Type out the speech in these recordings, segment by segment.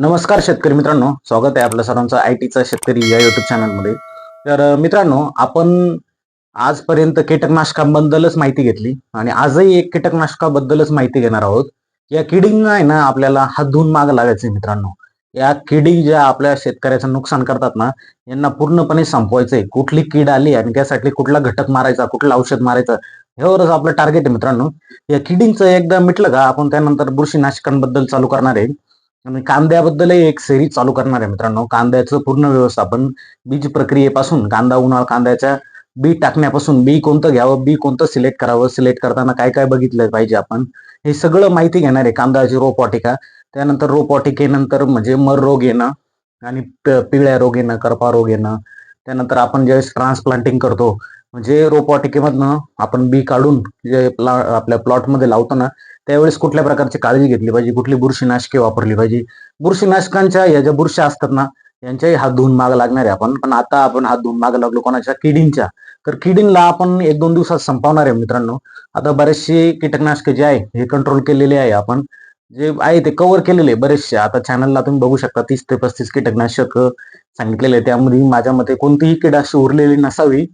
नमस्कार शेतकरी मित्रांनो स्वागत आहे आपल्या सर्वांचं आय टीचा शेतकरी या युट्यूब चॅनलमध्ये तर मित्रांनो आपण आजपर्यंत कीटकनाशकांबद्दलच माहिती घेतली आणि आजही एक कीटकनाशकाबद्दलच माहिती घेणार आहोत. या किडींना आहे ना आपल्याला हात धुवून माग लागायचे मित्रांनो. या किडी ज्या आपल्या शेतकऱ्याचं नुकसान करतात ना यांना पूर्णपणे संपवायचंय कुठली कीड आली आणि त्यासाठी कुठला घटक मारायचा कुठलं औषध मारायचं ह्यावरच आपलं टार्गेट आहे मित्रांनो. या किडींचं एकदा मिटलं का आपण त्यानंतर बुरशीनाशकांबद्दल चालू करणार आहे. आणि कांद्याबद्दलही एक सेरीज चालू करणार आहे मित्रांनो. कांद्याचं पूर्ण व्यवस्थापन बीज प्रक्रियेपासून कांदा उन्हाळ कांद्याच्या बी टाकण्यापासून बी कोणतं घ्यावं बी कोणतं सिलेक्ट करावं सिलेक्ट करताना काय काय बघितलं पाहिजे आपण हे सगळं माहिती घेणार आहे कांद्याची रोपवाटिका. त्यानंतर रोपवाटिकेनंतर म्हणजे मर रोग येणं आणि पिवळ्या रोग येणं करपा रोग येणं. त्यानंतर आपण ज्यावेळेस ट्रान्सप्लांटिंग करतो म्हणजे रोपवाटिकेमधनं आपण बी काढून जे प्ला आपल्या प्लॉटमध्ये लावतो ना त्यावेळेस कुठल्या प्रकारची काळजी घेतली पाहिजे? कुठली बुरशीनाशके वापरली पाहिजे? बुरशीनाशकांच्या या ज्या बुरशी असतात ना यांच्याही हात धुवून माग लागणार आहे आपण. पण आता आपण हात धुवून माग लागलो कोणाच्या? किडींच्या. तर किडींना आपण एक दोन दिवसात संपवणार आहे मित्रांनो. आता बरेचसे कीटकनाशके जे आहे हे कंट्रोल केलेले आहे आपण. जे आहे ते कव्हर केलेले आहे बरेचसे. आता चॅनलला तुम्ही बघू शकता तीस ते पस्तीस कीटकनाशक सांगितलेले त्यामध्ये माझ्या मते कोणतीही किडाशी अशी उरलेली नसावी.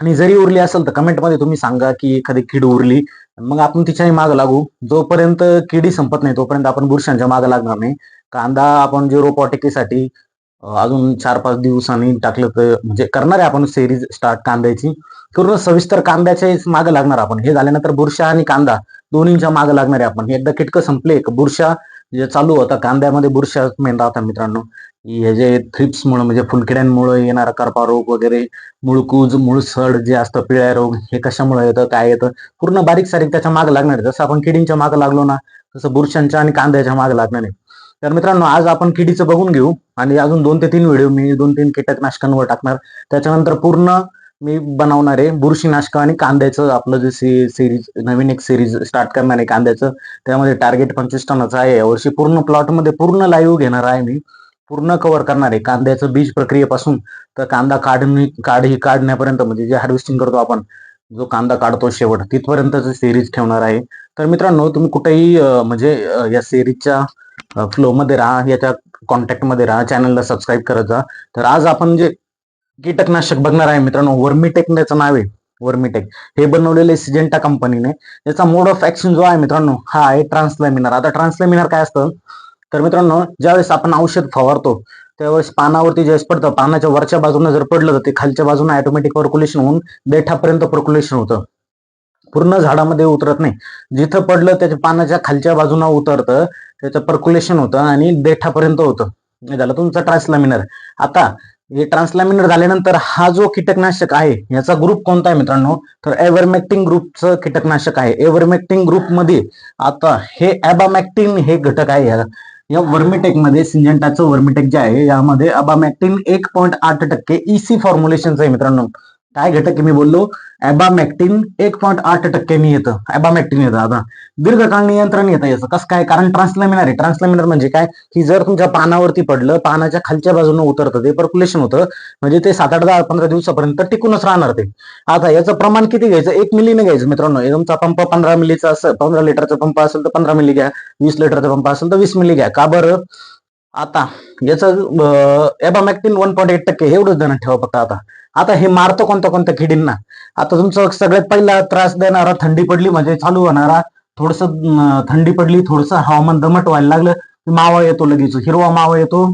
आणि जरी उरली असेल तर कमेंटमध्ये तुम्ही सांगा की एखादी किड उरली मग आपण तिच्याही माग लागू. जोपर्यंत किडी संपत नाही तोपर्यंत आपण बुरशांच्या माग लागणार नाही. कांदा आपण जे रोपवाटिकेसाठी अजून चार पाच दिवसांनी टाकलं तर म्हणजे करणार आहे आपण सिरीज स्टार्ट कांद्याची. पूर्ण सविस्तर कांद्याच्या माग लागणार आपण. हे झाल्यानंतर बुरशा आणि कांदा दोन्हींच्या माग लागणार आहे आपण. एकदा किटकं संपले एक बुरशा जे चालू होता कांद्यामध्ये बुरशा मेन राहतात मित्रांनो. हे जे थ्रिप्समुळे म्हणजे फुलकिड्यांमुळे येणारा करपा रोग वगैरे मुळकूज मुळसड जे असतं पिळ्या रोग हे कशामुळे येतं काय येतं? पूर्ण बारीक सारीक त्याच्या माग लागणार आहे. जसं आपण किडींच्या माग लागलो ना तसं बुरशांच्या आणि कांद्याच्या माग लागणार आहे. तर मित्रांनो आज आपण किडीचं बघून घेऊ. आणि अजून दोन ते तीन व्हिडिओ मी दोन तीन कीटकनाशकांवर टाकणार. त्याच्यानंतर पूर्ण मी बनवणार आहे. बुरशीनाशक आणि कांद्याचं आपलं जे सी सिरीज नवीन एक सिरीज स्टार्ट करणार आहे कांद्याचं. त्यामध्ये टार्गेट पंचवीस टनाचं आहे. यावर्षी पूर्ण प्लॉटमध्ये पूर्ण लाईव्ह घेणार आहे मी. पूर्ण कव्हर करणार आहे. कांद्याचं बीज प्रक्रियेपासून तर कांदा काढणी ही काढण्यापर्यंत म्हणजे जे हार्वेस्टिंग करतो आपण जो कांदा काढतो शेवट तिथपर्यंतच सिरीज ठेवणार आहे. तर मित्रांनो तुम्ही कुठेही म्हणजे या सिरीजच्या फ्लोमध्ये राहा याच्या कॉन्टॅक्टमध्ये राहा चॅनलला सबस्क्राईब करत जा. तर आज आपण जे कीटकनाशक बघणार आहे मित्रांनो. वर्मीटेक त्याचं नाव आहे. वर्मीटेक हे बनवलेले सिजेंटा कंपनीने याचा मोड ऑफ ऍक्शन जो आहे मित्रांनो हा आहे ट्रान्सलॅमिनर आता ट्रान्सलेमिनार काय असतं? तर मित्रांनो ज्यावेळेस आपण औषध फवारतो त्यावेळेस पानावरती ज्यावेळेस पडतं पानाच्या वरच्या बाजूने जर पडलं तर ते खालच्या बाजूने ऑटोमॅटिक पर्क्युलेशन होऊन देठापर्यंत पर्क्युलेशन होतं. पूर्ण झाडामध्ये उतरत नाही. जिथं पडलं त्याच्या पानाच्या खालच्या बाजूने उतरतं त्याचं पर्क्युलेशन होतं आणि देठापर्यंत होतं. झालं तुमचं ट्रान्सलॅमिनर आता हे ट्रान्सलॅमिनर झाल्यानंतर हा जो कीटकनाशक आहे याचा ग्रुप कोणता आहे मित्रांनो? तर एव्हरमॅक्टिंग ग्रुपचं कीटकनाशक आहे. एव्हरमॅक्टिंग ग्रुपमध्ये आता हे ॲबामॅक्टिन हे घटक आहे. या- या वर्मिटेकमध्ये सिंजंटाचं वर्मिटेक जे आहे यामध्ये अबामॅक्टिन एक पॉईंट आठ टक्के इसी फॉर्म्युलेशनचं आहे मित्रांनो. काय घटक मी बोललो? ॲबामॅक्टिन एक पॉईंट आठ टक्क्यांनी येतं. ॲबामॅक्टिन येतं आता. दीर्घकाळ नियंत्रण येतं याचं. कसं काय? कारण ट्रान्सलॅमिनर आहे ट्रान्सलॅमिनर म्हणजे काय? की जर तुमच्या पानावरती पडलं पानाच्या खालच्या बाजूने उतरतं ते पर्क्युलेशन होतं. म्हणजे ते सात आठ दहा पंधरा दिवसापर्यंत टिकूनच राहणार ते. आता याचं प्रमाण किती घ्यायचं? एक मिलीने घ्यायचं मित्रांनो. तुमचा पंप पंधरा मिलीचा असं पंधरा लिटरचा पंप असेल तर पंधरा मिली घ्या. वीस लिटरचा पंप असेल तर वीस मिली घ्या. का बरं? आता याचं एबामॅक्टिन वन पॉईंट एट टक्के एवढंच ध्यानात ठेवा फक्त आता. आता हे मारतं कोणत्या कोणत्या किडींना? आता तुमचं सगळ्यात पहिला त्रास देणारा थंडी पडली म्हणजे चालू होणारा थोडस थंडी पडली थोडस हवामान दमट व्हायला लागलं मावा येतो लगेच. हिरवा मावा येतो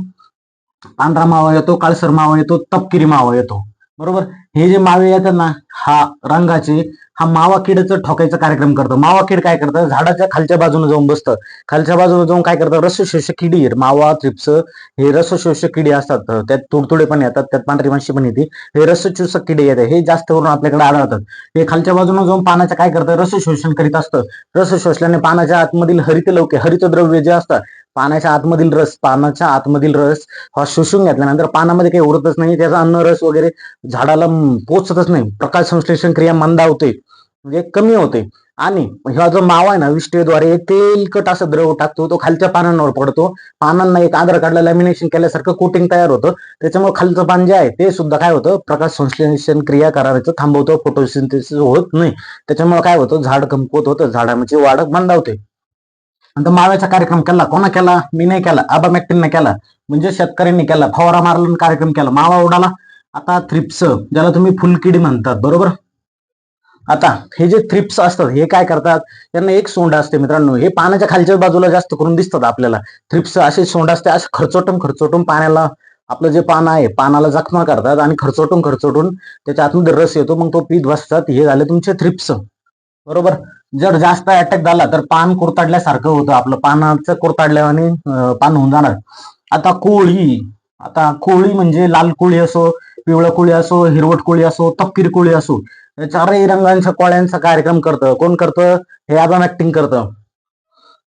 पांढरा मावा येतो काळसर मावा येतो तपकिरी मावा येतो. बरोबर? हे जे मावे येतात ना हा रंगाचे हा मावा किडचं ठोकायचा कार्यक्रम करतं. मावा किड काय करतं? झाडाच्या खालच्या बाजूने जाऊन बसतं. खालच्या बाजूने जाऊन काय करतं? रसशोषक किडी मावा चिप्स हे रसशोषक किडी असतात. त्यात तुडतुडे पण येतात. त्यात पांढरी माशी पण येते. हे रसचूसक किडे येतात हे जास्त करून आपल्याकडे आढळतात. हे खालच्या बाजूने जाऊन पानाचं काय करतं? रस शोषण करीत असतं. रस शोषल्याने पानाच्या आतमधील हरित लवके हरित द्रव्य जे असतात पानाच्या आतमधील रस पानाच्या आतमधील रस हा शोषून घेतल्यानंतर पानामध्ये काही उरतच नाही त्याचा अन्न रस वगैरे झाडाला पोचतच नाही. प्रकाश संश्लेषण क्रिया मंदावते म्हणजे कमी होते. आणि हा जो मावा आहे ना विष्ठेद्वारे तेलकट असं द्रव टाकतो तो खालच्या पानांवर पडतो. पानांना एक आधार कार्डला लॅमिनेशन केल्यासारखं कोटिंग तयार होतं. त्याच्यामुळे खालचं पान जे आहे ते सुद्धा काय होतं प्रकाश संश्लेषण क्रिया करायचं थांबवतं फोटोसिंथेसिस होत नाही. त्याच्यामुळे काय होतं झाड कमकुवत होतं झाडाची वाढ मंदावते आता माव्याचा कार्यक्रम केला. कोणा केला? मी नाही केला. आबा मॅक्टिनने केला. म्हणजे शेतकऱ्यांनी केला. फवारा मारला आणि कार्यक्रम केला. मावा उडाला. आता थ्रिप्स ज्याला तुम्ही फुलकिडी म्हणतात. बरोबर? आता हे जे थ्रिप्स असतात हे काय करतात? त्यांना एक सोंड असते मित्रांनो. हे पाण्याच्या खालच्या बाजूला जास्त करून दिसतात आपल्याला. थ्रिप्स असे सोंड असते. असे खर्चोटून खर्चोटून पाण्याला आपलं जे पान आहे पानाला जखमा करतात आणि खर्चोटून खर्चोटून त्याच्या आतमध्ये रस येतो. मग तो पीत बसतात. हे झाले तुमचे थ्रिप्स बरोबर? जर जास्त अटॅक झाला तर पान कुरताडल्यासारखं होतं. आपलं पानाचं कुरताडल्याने पान होऊन जाणार. आता कोळी आता कोळी म्हणजे लाल कोळी असो पिवळं कोळी असो हिरवट कोळी असो तपकीर कोळी असो चारही रंगांच्या कोळ्यांचा कार्यक्रम करतं. कोण करतं? हे आबाम ऍक्टिंग करतं.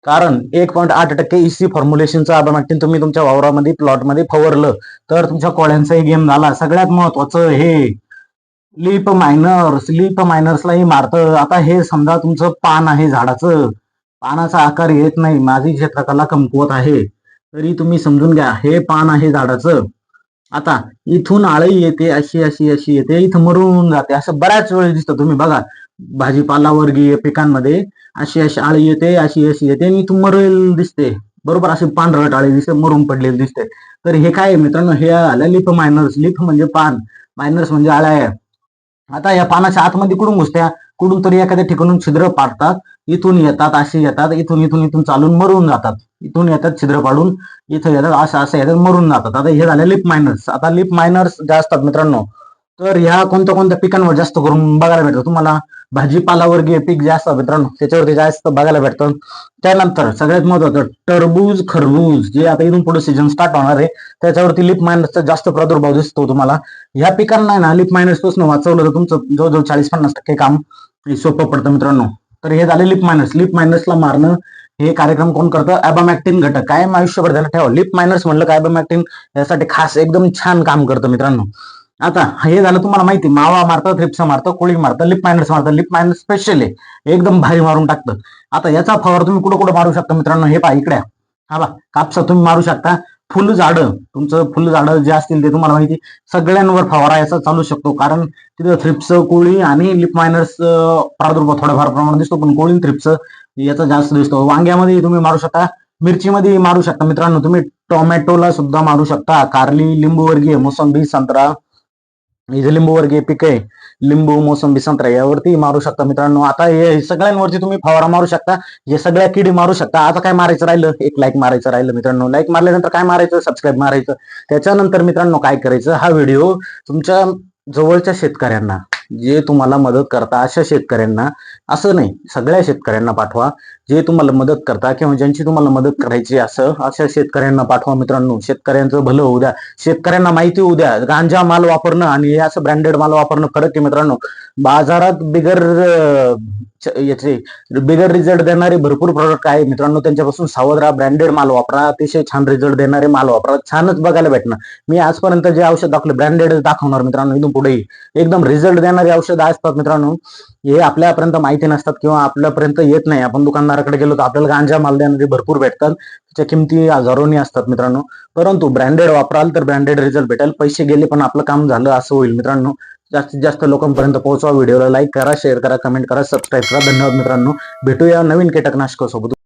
कारण एक पॉईंट आठ टक्के इसी फॉर्म्युलेशनचं आबाम ऍक्टिंग तुम्ही तुमच्या वावरामध्ये प्लॉटमध्ये फवरलं तर तुमच्या कोळ्यांचाही गेम झाला. सगळ्यात महत्वाचं हे लिप मायनर्स लिप मायनर्सलाही मारतं. आता हे समजा तुमचं पान आहे झाडाचं. पानाचा आकार येत नाही. माझी क्षेत्रकला कमकुवत आहे. तरी तुम्ही समजून घ्या हे पान आहे झाडाचं. आता इथून आळी येते अशी अशी अशी येते. इथं मरून जाते. असं बऱ्याच वेळेस दिसतं. तुम्ही बघा भाजीपाला वर्गीय पिकांमध्ये अशी अशी आळी येते अशी अशी येते आणि इथून मरेल दिसते. बरोबर अशी पांढरट आळी दिसते मरून पडलेली दिसते. तर हे काय मित्रांनो? हे आलं लिप मायनर्स लिप म्हणजे पान. मायनर्स म्हणजे आळ्या. आहे आता या पानाच्या आतमध्ये कुठून घुसत्या? कुठून तरी एखाद्या ठिकाणून छिद्र पाडतात. इथून येतात असे येतात. इथून इथून इथून चालून मरून जातात. इथून येतात छिद्र पाडून इथं येतात असं असं येतात मरून जातात. आता हे झाले लिप मायनर्स आता लिप मायनर्स ज्या असतात मित्रांनो तर ह्या कोणत्या कोणत्या पिकांवर जास्त करून बघायला भेटतं? तुम्हाला भाजीपालावर्गीय पीक जे असतं मित्रांनो त्याच्यावरती जास्त बघायला भेटतं. त्यानंतर सगळ्यात महत्वाचं टरबूज खरबूज जे आता इथून पुढे सीझन स्टार्ट होणार आहे त्याच्यावरती लिप मायनसचा जास्त प्रादुर्भाव दिसतो तुम्हाला. ह्या पिकांना ना लिप मायनसपासून वाचवलं तर तुमचं जवळजवळ चाळीस पन्नास टक्के काम सोपं पडतं मित्रांनो. तर हे झाले लिप मायनस लिप मायनसला मारणं हे कार्यक्रम कोण करतं? ॲबामॅक्टिन घटक. कायम आयुष्यभर त्याला ठेवा. लिप मायनस म्हणलं का ॲबामॅक्टिन यासाठी खास एकदम छान काम करतं मित्रांनो. आता हे झालं तुम्हाला माहिती मावा मारतं थ्रिप्स मारतं कोळी मारतं लिप मायनर्स मारतं लिप मायनर्स स्पेशल आहे एकदम भारी मारून टाकतं. आता याचा फवार तुम्ही कुठं कुठं मारू शकता मित्रांनो? हे पहा इकडे हा बा कापसा तुम्ही मारू शकता. फुल झाडं तुमचं फुल झाडं जे असतील ते तुम्हाला माहिती सगळ्यांवर फवारा याचा चालू शकतो. कारण तिथं थ्रिप्स कोळी आणि लिप मायनर्स प्रादुर्भाव थोड्याफार प्रमाणात दिसतो पण कोळी थ्रिप्स याचा जास्त दिसतो. वांग्यामध्ये तुम्ही मारू शकता मिरचीमध्ये मारू शकता मित्रांनो. तुम्ही टोमॅटोला सुद्धा मारू शकता. कारली लिंबू वर्गीय मोसंबी संत्रा जे लिंबूवर्गीय पिक पीक आहे. लिंबू मोसंबी संत्रा यावरती मारू शकता मित्रांनो. आता हे सगळ्यांवरती तुम्ही फवारा मारू शकता. हे सगळ्या किडी मारू शकता. आता काय मारायचं राहिलं? एक लाईक मारायचं राहिलं मित्रांनो. लाईक मारल्यानंतर काय मारायचं? सबस्क्राईब मारायचं. त्याच्यानंतर मित्रांनो काय करायचं? हा व्हिडिओ तुमच्या जवळच्या शेतकऱ्यांना. जे तुम्हाला मदत करता अशा शेतकऱ्यांना असं नाही. सगळ्या शेतकऱ्यांना पाठवा. जे तुम्हाला मदत करता किंवा ज्यांची तुम्हाला मदत करायची असं अशा शेतकऱ्यांना पाठवा मित्रांनो. शेतकऱ्यांचं भलं होऊ द्या. शेतकऱ्यांना माहिती होऊ द्या. गांजा माल वापरणं आणि हे असं ब्रँडेड माल वापरणं फरक आहे मित्रांनो बाजारात बिगर याचे बिगर रिझल्ट देणारे भरपूर प्रोडक्ट आहे. मित्रांनो त्यांच्यापासून सावध राहा. ब्रँडेड माल वापरा. अतिशय छान रिझल्ट देणारे माल वापरा. छानच बघायला भेटणार. मी आजपर्यंत जे औषध दाखवले ब्रँडेडच दाखवणार मित्रांनो इथून पुढे एकदम रिझल्ट देणार औषध असतात मित्रांनो हे आपल्यापर्यंत माहिती नसतात किंवा आपल्यापर्यंत येत नाही. आपण दुकानदाराकडे गेलो तर आपल्याला गांजा माल देणारे भरपूर भेटतात. त्याच्या किमती हजारोनी असतात मित्रांनो. परंतु ब्रँडेड वापराल तर ब्रँडेड रिझल्ट भेटेल. पैसे गेले पण आपलं काम झालं असं होईल मित्रांनो. जास्तीत जास्त लोकांपर्यंत पोहोचवा. व्हिडिओला लाईक करा शेअर करा कमेंट करा सबस्क्राईब करा. धन्यवाद मित्रांनो. भेटूया नवीन कीटकनाशकासोबत.